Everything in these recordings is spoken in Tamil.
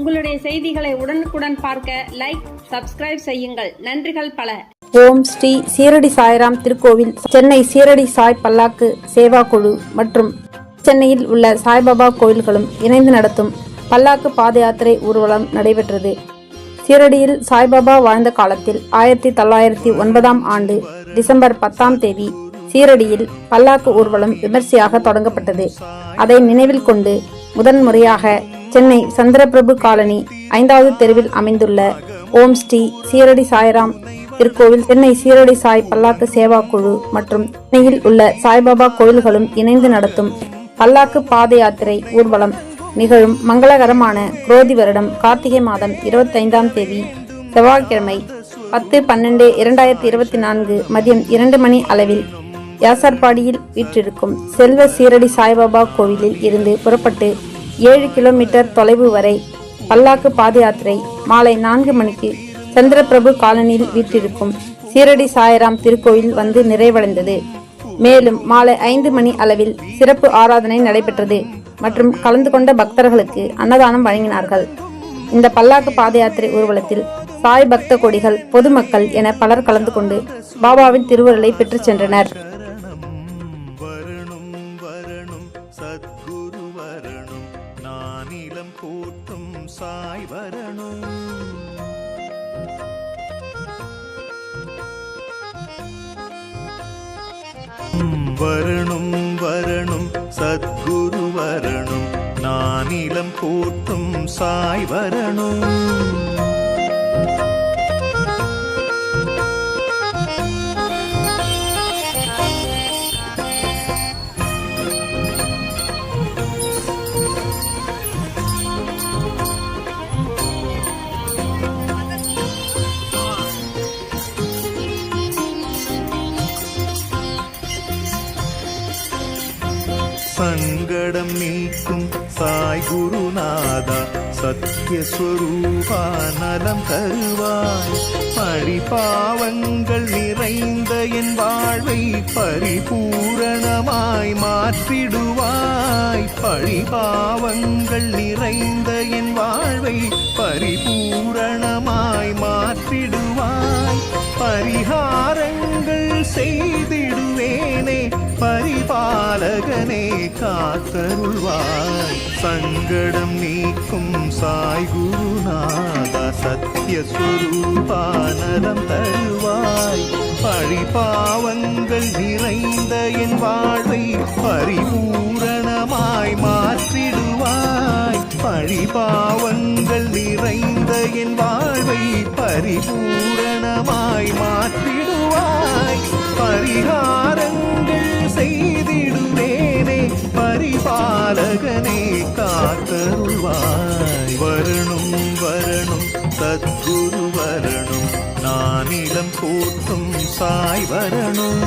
உங்களுடைய செய்திகளை உடனுக்குடன் பார்க்க லைக் சப்ஸ்கிரைப் செய்யுங்கள். நன்றிகள் பல. ஓம் ஸ்ரீ சீரடி சாய்ராம் திருக்கோவில் சென்னை சீரடி சாய் பல்லாக்கு சேவா குழு மற்றும் சென்னையில் உள்ள சாய்பாபா கோயில்களும் இணைந்து நடத்தும் பல்லாக்கு பாத யாத்திரை ஊர்வலம் நடைபெற்றது. சீரடியில் சாய்பாபா வாழ்ந்த காலத்தில் ஆயிரத்தி தொள்ளாயிரத்தி ஒன்பதாம் ஆண்டு டிசம்பர் பத்தாம் தேதி சீரடியில் பல்லாக்கு ஊர்வலம் விமர்சையாக தொடங்கப்பட்டது. அதை நினைவில் கொண்டு முதன்முறையாக சென்னை சந்திரபிரபு காலனி ஐந்தாவது தெருவில் அமைந்துள்ள ஓம் ஸ்ரீ சீரடி சாய்ராம் திருக்கோவில் சென்னை சீரடி சாய் பல்லாக்கு சேவா குழு மற்றும் சென்னையில் உள்ள சாய்பாபா கோயில்களும் இணைந்து நடத்தும் பல்லாக்கு பாத யாத்திரை ஊர்வலம் நிகழும் மங்களகரமான குரோதி வருடம் கார்த்திகை மாதம் இருபத்தைந்தாம் தேதி செவ்வாய்க்கிழமை பத்து பன்னெண்டு இரண்டாயிரத்தி இருபத்தி நான்கு மதியம் இரண்டு மணி அளவில் யாசர்பாடியில் வீற்றிருக்கும் செல்வ சீரடி சாய்பாபா கோவிலில் இருந்து புறப்பட்டு ஏழு கிலோமீட்டர் தொலைவு வரை பல்லாக்கு பாத யாத்திரை மாலை நான்கு மணிக்கு சந்திரபிரபு காலனியில் வீற்றிருக்கும் சீரடி சாயராம் திருக்கோயில் வந்து நிறைவடைந்தது. மேலும் மாலை ஐந்து மணி அளவில் சிறப்பு ஆராதனை நடைபெற்றது மற்றும் கலந்து கொண்ட பக்தர்களுக்கு அன்னதானம் வழங்கினார்கள். இந்த பல்லாக்கு பாத யாத்திரை ஊர்வலத்தில் சாய் பக்த கொடிகள் பொதுமக்கள் என பலர் கலந்து கொண்டு பாபாவின் திருவருளை பெற்றுச் சென்றனர். சாய் வரணும் வரணும் வரணும் சத்குரு வரணும் நானிலம் போற்றும் சாய் சங்கடம் நீக்கும் சாய் குருநாதா சத்யஸ்வரூபா நலம் தருவாய். பரிபாவங்கள் நிறைந்த என் வாழ்வை பரிபூரணமாய் மாற்றிடுவாய். பரிபாவங்கள் நிறைந்த என் வாழ்வை பரிபூரணமாய் மாற்றிடுவாய். பரிகாரங்கள் செய்தி பரிபாலகனே காத்தருள்வாய். சங்கடம் நீக்கும் சாய் குருநாதா சத்திய சத்யஸ்வரூபானலம் தருவாய். பழி பாவங்கள் நிறைந்த என் வாழ்வை பரிபூரணமாய் மாற்றிடுவாய். பழி பாவங்கள் நிறைந்த என் வாழ்வை பரிபூரணமாய் மாற்றிடுவாய். பரிகார சத்குரு வரணும் நானிலம் போற்றும் சாய் வரணும்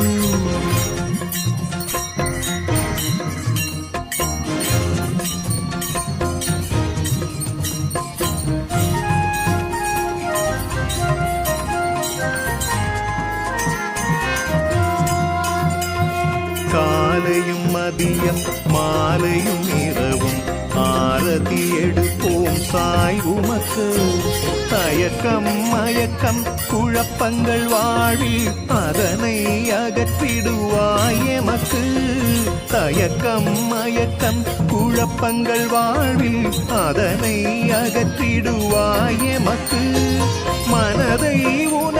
காலையும் மதியம் மாலையும் இரவும் ஆரதி சாய் உமக்கு தயக்கம் மயக்கம் குழப்பங்கள் வாழில் அதனை அகற்றிடுவாய் எமக்கு. தயக்கம் மயக்கம் குழப்பங்கள் வாழ்வில் அதனை அகற்றிடுவாய் எமக்கு. மனதை உன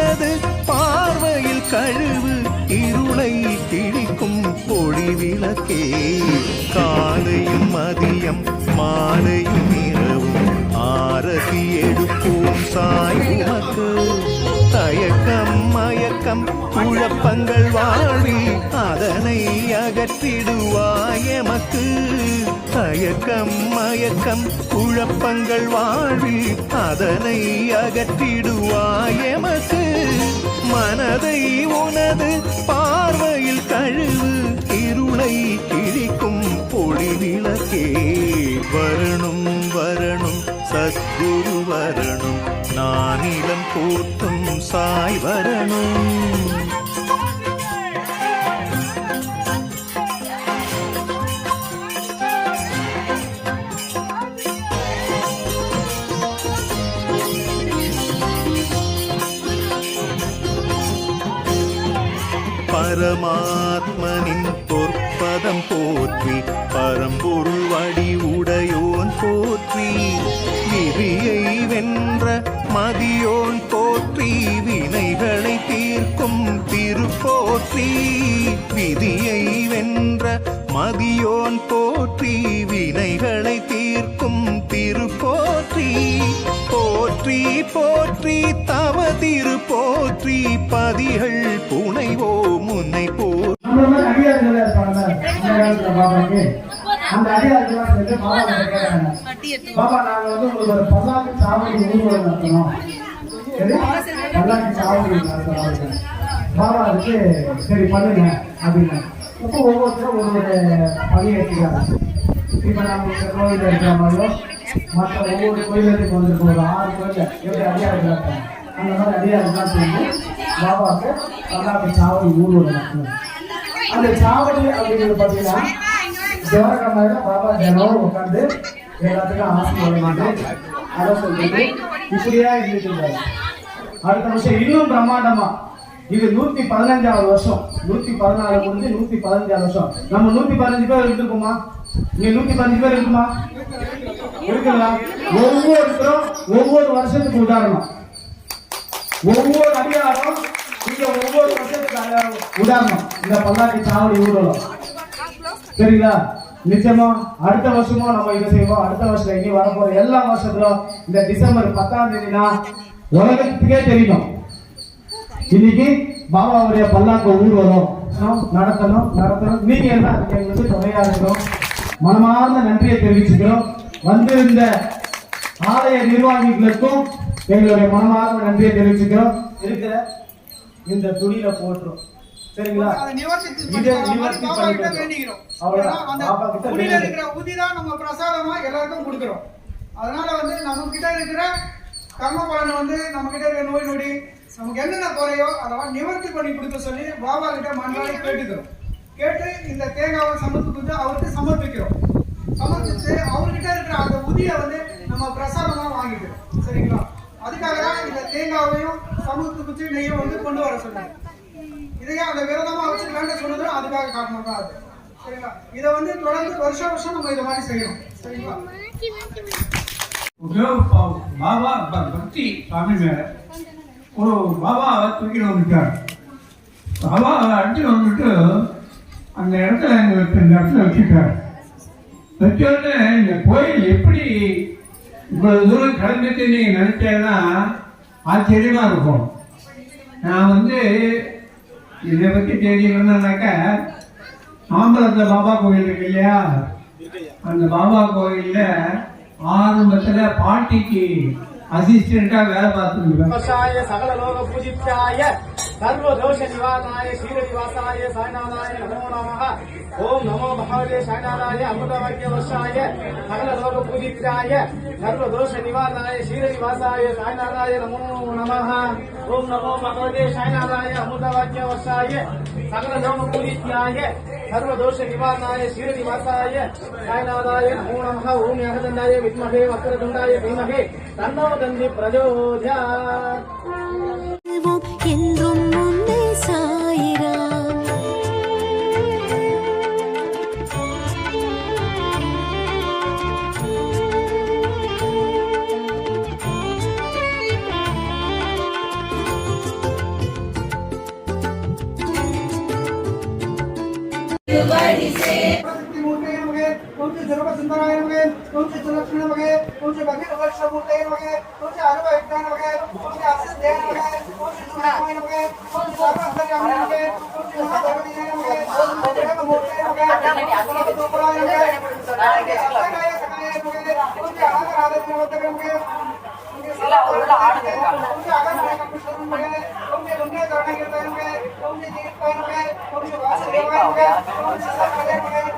மயக்கம் குழப்பங்கள் வாழ்வில் அதனை அகற்றிடுவாய் எமக்கு. தயக்கம் மயக்கம் குழப்பங்கள் வாழ்வில் அதனை அகற்றிடுவாய் எமக்கு. மனதை உனது பார்வையில் கழுவு இருளை கிழிக்கும் பொழி விளக்கே. வரணும் സദ്ഗുരു വരണം നാനിലം പൂത്തും സായ് വരണം. പരമാത്മനിൻ പൊർ பாதம் போற்றி பரம்பொருள் வடி உடையோன் போற்றி. விதியை வென்ற மதியோன் போற்றி வினைகளை தீர்க்கும் திருப்போற்றி. விதியை வென்ற மதியோன் போற்றி காலத்துல அந்த அடியார்கள் சேர்ந்து பாபா கிட்ட பாபா நாங்க வந்து உங்களுக்கு ஒரு பல்லாக்கு சாவடி ஊர்வலம் நடத்தணும். சரி? பல்லாக்கு சாவடி நடத்தணும். பாபா அதுக்கு சரி பண்ணுங்க அப்படின்னு. இப்போ ஒவ்வொருத்தரும் ஒரு ஒரு பணி எடுத்துக்கிறாங்க. இப்ப நம்ம கோயில் இருக்கிற மாதிரியோ மற்ற ஒவ்வொரு கோயிலுக்கு வந்திருக்க ஒரு ஆறு கோயில் எப்படி அடியார்கள் இருக்காங்க அந்த மாதிரி அடியார்கள் சேர்ந்து பாபாவுக்கு பல்லாக்கு சாவடி ஊர்வலம் நடத்தணும். அந்த சாவடி அப்படிங்கிறது பார்த்தீங்கன்னா ஜவஹர்லால் பாபா தினம் உட்காந்து எல்லாத்துக்கும் ஆசீர்வாதம் பண்ணி அதை சொல்லிட்டு இப்படியா இருந்துட்டு இருந்தாரு அடுத்த வருஷம் இன்னும் பிரம்மாண்டமா. இது நூத்தி பதினஞ்சாவது வருஷம். நூத்தி பதினாலு முடிஞ்சு நூத்தி பதினஞ்சாவது வருஷம். நம்ம நூத்தி பதினஞ்சு பேர் இருந்திருக்குமா? இங்க நூத்தி பதினஞ்சு பேர் இருக்குமா? இருக்குங்களா? ஒவ்வொருத்தரும் ஒவ்வொரு வருஷத்துக்கு உதாரணம். ஒவ்வொரு அடியாரும் இங்க ஒவ்வொரு வருஷத்துக்கு அடையாளம். உதாரணம் இந்த பல்லாட்டி சாவடி ஊடகம் சரிங்களா? நிச்சயமா அடுத்த வருஷமும் நம்ம இதை செய்வோம்? அடுத்த வருஷம் இனி வரப்போற எல்லா வருஷத்துலும் இந்த டிசம்பர் பத்தாம் தேதினா உலகத்துக்கே தெரியணும் இன்னைக்கு பாபாவுடைய பல்லாக்க ஊர்வலம் நடத்தணும் நடத்தணும். நீங்க எல்லாம் எங்களுக்கு துணையா இருக்கணும். மனமார்ந்த நன்றியை தெரிவிச்சுக்கிறோம். வந்து இந்த ஆலய நிர்வாகிகளுக்கும் எங்களுடைய மனமார்ந்த நன்றியை தெரிவிச்சுக்கிறோம். இருக்கிற இந்த துணியில போட்டுரும். சரிங்களா? அதை நிவர்த்தி பண்ணிக்கிறோம். வேண்டிக்கிறோம். அந்த வேண்டிக்கிறோம். இருக்கிற தான் நம்ம பிரசாதமா எல்லாருக்கும் கொடுக்கிறோம். அதனால வந்து நம்ம கிட்ட இருக்கிற கர்ம பலன் வந்து நம்ம கிட்ட இருக்கிற நோய் நொடி நமக்கு என்னென்ன குறையோ அதெல்லாம் நிவர்த்தி பண்ணி கொடுக்க சொல்லி பாபா கிட்ட மன்றாடி கேட்டுக்கிறோம். கேட்டு இந்த தேங்காவை சமர்ப்பித்து அவருக்கு சமர்ப்பிக்கிறோம். சமர்ப்பிச்சு அவர்கிட்ட இருக்கிற அந்த உதியை வந்து நம்ம பிரசாதமா வாங்கிக்கிறோம். சரிங்களா? அதுக்காக தான் இந்த தேங்காவையும் சமர்ப்பிச்சு நெய்யும் வந்து கொண்டு வர சொன்னாங்க இதையே அந்த விரதமா வச்சு வேண்ட அதுக்காக காரணம் தான் அது. சரிங்களா? இதை வந்து தொடர்ந்து வருஷ வருஷம் நம்ம இதை மாதிரி செய்யணும். சரிங்களா? பாபா பக்தி சாமி மேல ஒரு பாபாவை தூக்கிட்டு வந்துட்டார். பாபா அடிச்சு வந்துட்டு அந்த இடத்துல எங்களுக்கு இந்த இடத்துல வச்சுட்டார். வச்சோடனே இந்த கோயில் எப்படி இவ்வளவு தூரம் கிளம்பிட்டு நீங்க நினைச்சேன்னா ஆச்சரியமா இருக்கும். நான் வந்து இதை பத்தி தெரியணும்னாக்கா மாம்பழத்துல பாபா கோயில் இருக்கு இல்லையா. அந்த பாபா கோயில்ல ஆரம்பத்துல பாட்டிக்கு அசிஸ்டண்டா வேலை பார்த்துருக்கேன் விவசாய சகல லோக பூஜித்யாய சர்வ தோஷ நிவாரணாய சீர நிவாசாய சாய்நாதாய நமோ நம ஓம் நமோ மகாவலே சாய்நாதாய அமிர்த வாக்கிய வருஷாய சகல லோக பூஜித்யாய சர்வ தோஷ நிவாரணாய சீர நிவாசாய சாய்நாதாய நமோ நம ஓம் நமோ மகாவலே சாய்நாதாய அமிர்த வாக்கிய வருஷாய சகல லோக பூஜித்யாய சர்வ தோஷ நிவாரணாய சீர சாய்நாதாய நமோ நம ஓம் யாகதண்டாய வித்மகே வக்ரதுண்டாய தீமகே தன்னோ தந்தி பிரஜோதா என்றும் முன்னே சாயிரா. வழி சே उनके ज़रूर सुंदरायण वगे उनके उनके बगैर वर्ष मूर्तय वगे अनुभव विज्ञान वगे उनके आसन ध्यान वगे उनके सुखायन वगे उनके सर्वस्तरीय वगे उनके सर्वदेवीय उनके जगमूर्तय वगे उनके सुंदरायण उनके सकाय सकाय वगे उनके आगर उनके सिला में आठ होंगे उनके आगर आदर होंगे उनके दुनिया करने के वगे उनके जीवित वगे उनके वास होंगे उनके सकाय वगे